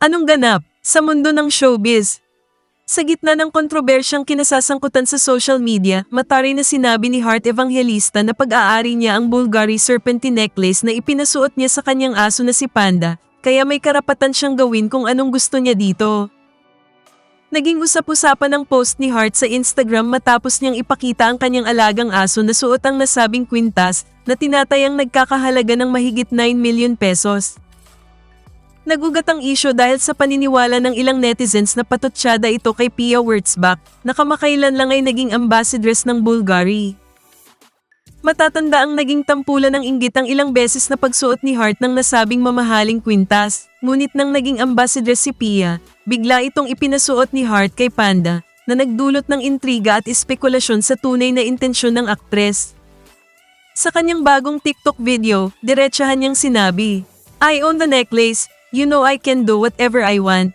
Anong ganap sa mundo ng showbiz? Sa gitna ng kontrobersyang kinasasangkutan sa social media, matari na sinabi ni Heart Evangelista na pag-aari niya ang Bulgari Serpentine necklace na ipinasuot niya sa kanyang aso na si Panda, kaya may karapatan siyang gawin kung anong gusto niya dito. Naging usap-usapan ang post ni Hart sa Instagram matapos niyang ipakita ang kanyang alagang aso na suot ang nasabing kwintas na tinatayang nagkakahalaga ng mahigit 9 million pesos. Nagugat ang isyo dahil sa paniniwala ng ilang netizens na patotsyada ito kay Pia Wurtzbach na kamakailan lang ay naging ambassadress ng Bulgari. Matatanda ang naging tampulan ng inggit ang ilang beses na pagsuot ni Hart ng nasabing mamahaling kwintas, ngunit nang naging ambassadress si Pia, bigla itong ipinasuot ni Hart kay Panda na nagdulot ng intriga at espekulasyon sa tunay na intensyon ng aktres. Sa kanyang bagong TikTok video, diretsahan niyang sinabi, I own the necklace, you know I can do whatever I want.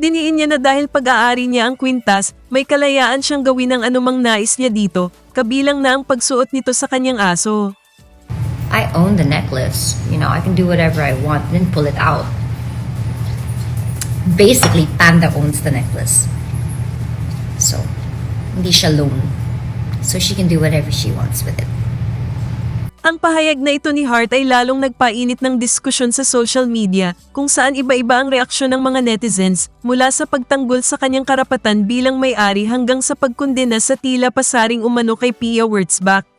Diniin niya na dahil pag-aari niya ang kwintas, may kalayaan siyang gawin ang anumang nais niya dito, kabilang na ang pagsuot nito sa kanyang aso. I own the necklace. You know, I can do whatever I want then pull it out. Basically, Panda owns the necklace. So, hindi siya loan. So she can do whatever she wants with it. Ang pahayag na ito ni Hart ay lalong nagpainit ng diskusyon sa social media kung saan iba-iba ang reaksyon ng mga netizens mula sa pagtanggol sa kanyang karapatan bilang may-ari hanggang sa pagkondena sa tila pasaring umano kay Pia Wurtzbach.